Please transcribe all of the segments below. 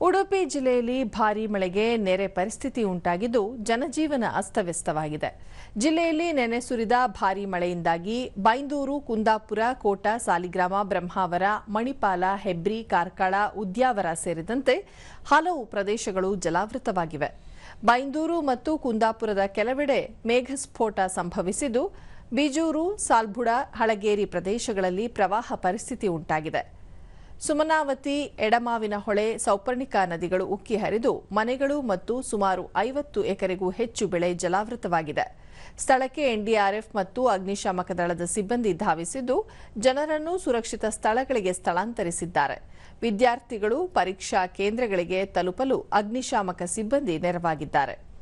ಉಡುಪಿ ಜಿಲ್ಲೆಯಲ್ಲಿ ಭಾರೀ ಮಳೆಗೆ ನೆರೆ ಪರಿಸ್ಥಿತಿ ಉಂಟಾಗಿದ್ದು ಜನಜೀವನ ಅಸ್ತವ್ಯಸ್ತವಾಗಿದೆ. ಜಿಲ್ಲೆಯಲ್ಲಿ ನೆನೆ ಸುರಿದ ಭಾರೀ ಮಳೆಯಿಂದಾಗಿ ಬೈಂದೂರು, ಕುಂದಾಪುರ, ಕೋಟ, ಸಾಲಿಗ್ರಾಮ, ಬ್ರಹ್ಮಾವರ, ಮಣಿಪಾಲ, ಹೆಬ್ರಿ, ಕಾರ್ಕಳ, ಉದ್ಯಾವರ ಸೇರಿದಂತೆ ಹಲವು ಪ್ರದೇಶಗಳು ಜಲಾವೃತವಾಗಿವೆ. ಬೈಂದೂರು ಮತ್ತು ಕುಂದಾಪುರದ ಕೆಲವೆಡೆ ಮೇಘಸ್ಫೋಟ ಸಂಭವಿಸಿದ್ದು, ಬಿಜೂರು, ಸಾಲ್ಬುಡ, ಹಳಗೇರಿ ಪ್ರದೇಶಗಳಲ್ಲಿ ಪ್ರವಾಹ ಪರಿಸ್ಥಿತಿ ಉಂಟಾಗಿದೆ. ಸುಮನಾವತಿ, ಎಡಮಾವಿನ ಹೊಳೆ, ಸೌಪರ್ಣಿಕಾ ನದಿಗಳು ಉಕ್ಕಿ ಹರಿದು ಮನೆಗಳು ಮತ್ತು ಸುಮಾರು ಐವತ್ತು ಎಕರೆಗೂ ಹೆಚ್ಚು ಬೆಳೆ ಜಲಾವೃತವಾಗಿದೆ. ಸ್ಥಳಕ್ಕೆ ಎನ್ಡಿಆರ್ಎಫ್ ಮತ್ತು ಅಗ್ನಿಶಾಮಕ ದಳದ ಸಿಬ್ಬಂದಿ ಧಾವಿಸಿದ್ದು, ಜನರನ್ನು ಸುರಕ್ಷಿತ ಸ್ಥಳಗಳಿಗೆ ಸ್ಥಳಾಂತರಿಸಿದ್ದಾರೆ. ವಿದ್ಯಾರ್ಥಿಗಳು ಪರೀಕ್ಷಾ ಕೇಂದ್ರಗಳಿಗೆ ತಲುಪಲು ಅಗ್ನಿಶಾಮಕ ಸಿಬ್ಬಂದಿ ನೆರವಾಗಿದ್ದಾರೆ.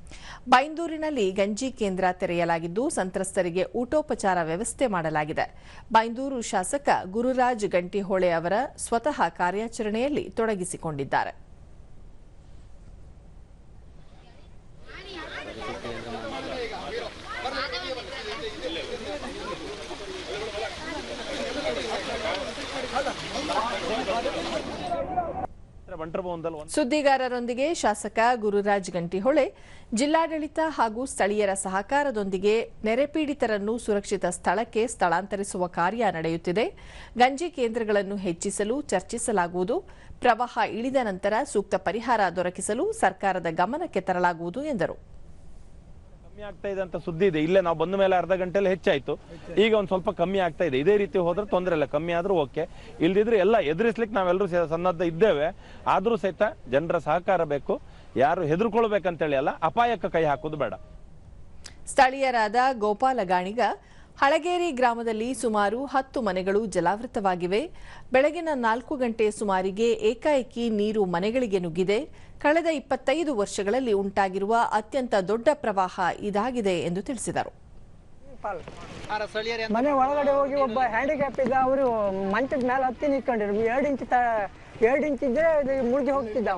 ಬೈಂದೂರಿನಲ್ಲಿ ಗಂಜಿ ಕೇಂದ್ರ ತೆರೆಯಲಾಗಿದ್ದು ಸಂತ್ರಸ್ತರಿಗೆ ಊಟೋಪಚಾರ ವ್ಯವಸ್ಥೆ ಮಾಡಲಾಗಿದೆ. ಬೈಂದೂರು ಶಾಸಕ ಗುರುರಾಜ್ ಗಂಟಿಹೊಳೆ ಅವರ ಸ್ವತಃ ಕಾರ್ಯಾಚರಣೆಯಲ್ಲಿ ತೊಡಗಿಸಿಕೊಂಡಿದ್ದಾರೆ. ಸುದ್ದಿಗಾರರೊಂದಿಗೆ ಶಾಸಕ ಗುರುರಾಜ್ ಗಂಟಿಹೊಳೆ, ಜಿಲ್ಲಾಡಳಿತ ಹಾಗೂ ಸ್ಥಳೀಯರ ಸಹಕಾರದೊಂದಿಗೆ ನೆರೆಪೀಡಿತರನ್ನು ಸುರಕ್ಷಿತ ಸ್ಥಳಕ್ಕೆ ಸ್ಥಳಾಂತರಿಸುವ ಕಾರ್ಯ ನಡೆಯುತ್ತಿದೆ. ಗಂಜಿ ಕೇಂದ್ರಗಳನ್ನು ಹೆಚ್ಚಿಸಲು ಚರ್ಚಿಸಲಾಗುವುದು. ಪ್ರವಾಹ ಇಳಿದ ನಂತರ ಸೂಕ್ತ ಪರಿಹಾರ ದೊರಕಿಸಲು ಸರ್ಕಾರದ ಗಮನಕ್ಕೆ ತರಲಾಗುವುದು ಎಂದರು. ಕಮ್ಮಿ ಆಗ್ತಾ ಇದೆ ಅಂತ ಸುದ್ದಿ ಇದೆ. ಇಲ್ಲೇ ನಾವು ಬಂದ ಮೇಲೆ ಅರ್ಧ ಗಂಟೆಲಿ ಹೆಚ್ಚಾಯ್ತು. ಈಗ ಒಂದ್ ಸ್ವಲ್ಪ ಕಮ್ಮಿ ಆಗ್ತಾ ಇದೆ. ಇದೇ ರೀತಿ ಹೋದ್ರೆ ತೊಂದರೆ ಇಲ್ಲ. ಕಮ್ಮಿ ಆದ್ರೂ ಓಕೆ. ಇಲ್ದಿದ್ರೆ ಎಲ್ಲ ಎದುರಿಸ್ಲಿಕ್ಕೆ ನಾವೆಲ್ಲರೂ ಸೇ- ಸನ್ನದ್ಧ ಇದ್ದೇವೆ. ಆದ್ರೂ ಸಹಿತ ಜನರ ಸಹಕಾರ ಬೇಕು. ಯಾರು ಹೆದರ್ಕೊಳ್ಬೇಕಂತೇಳಿ ಅಲ್ಲ ಅಪಾಯಕ್ಕೆ ಕೈ ಹಾಕೋದು ಬೇಡ. ಸ್ಥಳೀಯರಾದ ಗೋಪಾಲ ಗಾಣಿಗ ಹಳಗೇರಿ ಗ್ರಾಮದಲ್ಲಿ ಸುಮಾರು ಹತ್ತು ಮನೆಗಳು ಜಲಾವೃತವಾಗಿವೆ. ಬೆಳಗಿನ ನಾಲ್ಕು ಗಂಟೆ ಸುಮಾರಿಗೆ ಏಕಾಏಕಿ ನೀರು ಮನೆಗಳಿಗೆ ನುಗ್ಗಿದೆ. ಕಳೆದ ಇಪ್ಪತ್ತೈದು ವರ್ಷಗಳಲ್ಲಿ ಉಂಟಾಗಿರುವ ಅತ್ಯಂತ ದೊಡ್ಡ ಪ್ರವಾಹ ಇದಾಗಿದೆ ಎಂದು ತಿಳಿಸಿದರು. ಮನೆ ಒಳಗಡೆ ಹೋಗಿ ಒಬ್ಬ ಹ್ಯಾಂಡಿಕ್ಯಾಪ್ ಇದ್ದ ಅವರು ಮಂಚದ ಮೇಲೆ ಹತ್ತಿ ನಿಂತ್ಕೊಂಡಿರು ಎರಡು ಇಂಚ್ ಎರಡು ಇಂಚ್ ಇದ್ರೆ ಮುಳುಗಿ ಹೋಗ್ತಿದ್ದ